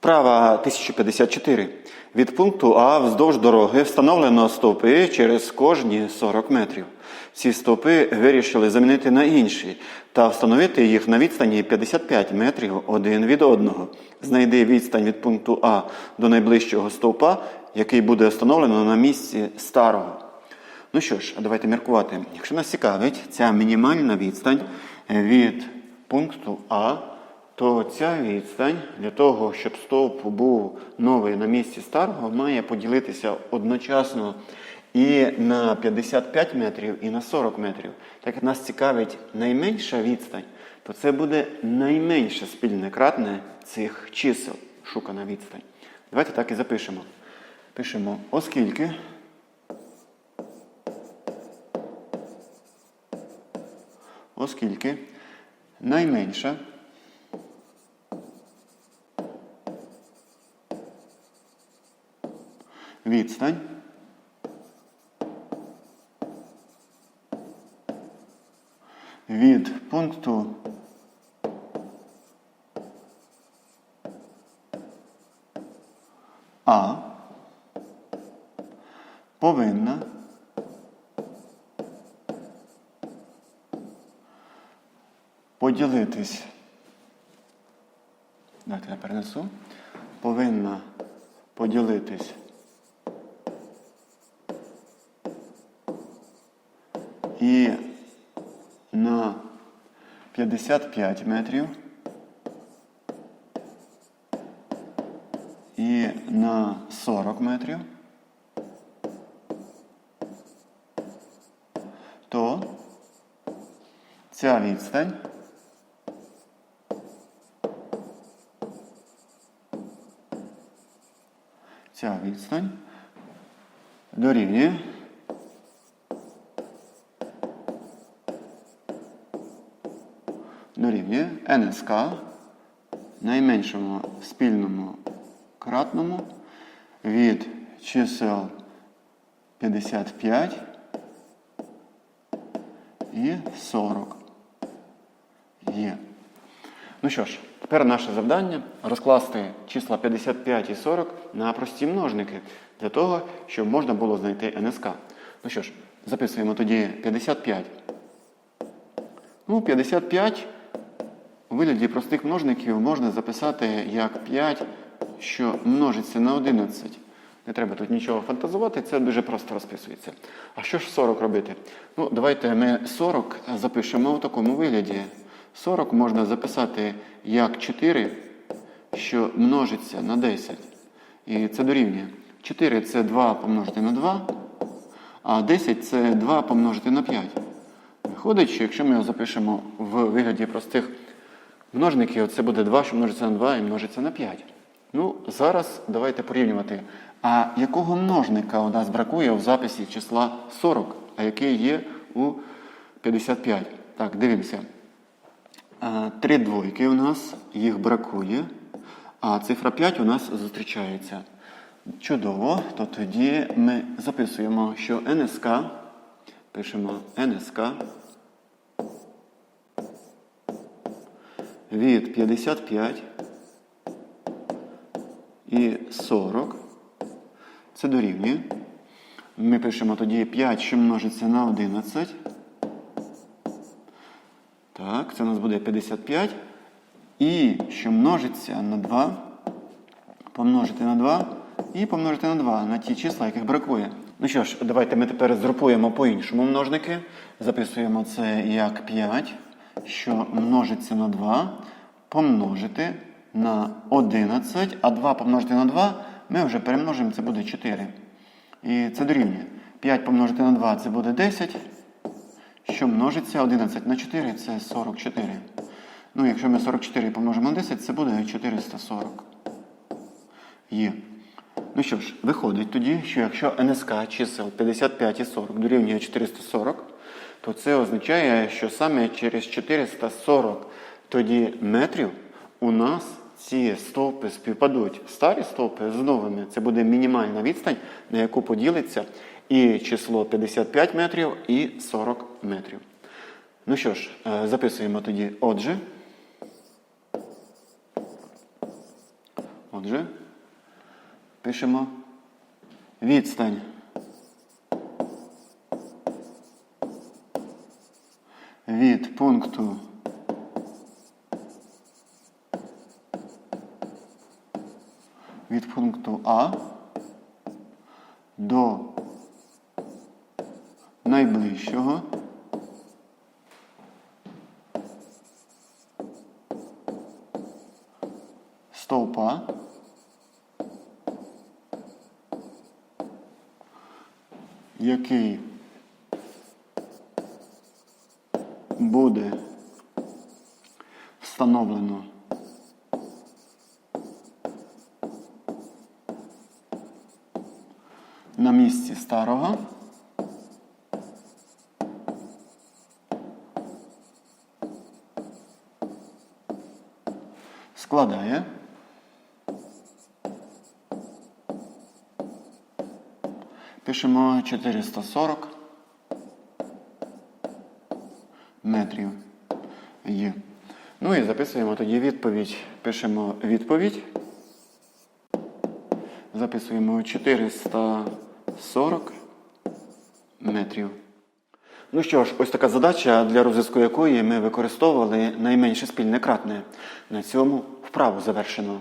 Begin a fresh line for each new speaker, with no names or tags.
Вправа 1054. Від пункту А вздовж дороги встановлено стовпи через кожні 40 метрів. Ці стовпи вирішили замінити на інші та встановити їх на відстані 55 метрів один від одного. Знайди відстань від пункту А до найближчого стовпа, який буде встановлено на місці старого. Ну що ж, давайте міркувати. Якщо нас цікавить ця мінімальна відстань від пункту А, то ця відстань для того, щоб стовп був новий на місці старого, має поділитися одночасно і на 55 метрів, і на 40 метрів. Так як нас цікавить найменша відстань, то це буде найменше спільне кратне цих чисел, шукана відстань. Давайте так і запишемо. Пишемо, оскільки. Оскільки найменша відстань від пункту А повинна поділитись. Давайте я перенесу. Повинна поділитись і на 55 метрів. І на 40 метрів, то ця відстань ця відстань дорівнює дорівнює НСК найменшому спільному кратному від чисел 55 і 40 є. Ну що ж, тепер наше завдання розкласти числа 55 і 40 на прості множники для того, щоб можна було знайти НСК. Ну що ж, записуємо тоді 55. Ну, 55 у вигляді простих множників можна записати як 5, що множиться на 11. Не треба тут нічого фантазувати, це дуже просто розписується. А що ж 40 робити? Ну, давайте ми 40 запишемо у такому вигляді. 40 можна записати як 4, що множиться на 10. І це дорівнює. 4 це 2 помножити на 2, а 10 це 2 помножити на 5. Виходить, що якщо ми його запишемо в вигляді простих множників, це буде 2, що множиться на 2 і множиться на 5. Ну, зараз давайте порівнювати. А якого множника у нас бракує в записі числа 40, а який є у 55? Так, дивимося. Три двойки у нас, їх бракує, а цифра 5 у нас зустрічається. Чудово, то тоді ми записуємо, що НСК, пишемо НСК від 55 і 40. Це дорівнює. Ми пишемо тоді 5, що множиться на 11. Так, це у нас буде 55. І що множиться на 2, помножити на 2 і помножити на 2 на ті числа, яких бракує. Ну що ж, давайте ми тепер згрупуємо по-іншому множники. Записуємо це як 5, що множиться на 2, помножити на 11, а 2 помножити на 2 ми вже перемножимо, це буде 4. І це дорівнює. 5 помножити на 2 це буде 10. Що множиться 11 на 4 це 44. Ну, якщо ми 44 помножимо на 10, це буде 440. Є. Ну що ж, виходить тоді, що якщо НСК чисел 55 і 40 дорівнює 440, то це означає, що саме через 440 тоді метрів у нас ці стовпи співпадуть. Старі стовпи з новими. Це буде мінімальна відстань, на яку поділиться і число 55 метрів, і 40 метрів. Ну що ж, е, записуємо тоді. Отже. Отже, пишемо відстань. Від пункту. Від пункту А до найближчого. Стовпа. Який буде встановлено. На місці старого. Складає. Пишемо 440 метрів є. Ну і записуємо тоді відповідь. Пишемо відповідь. Записуємо 440 метрів. Ну що ж, ось така задача, для розв'язку якої ми використовували найменше спільне кратне. На цьому вправу завершено.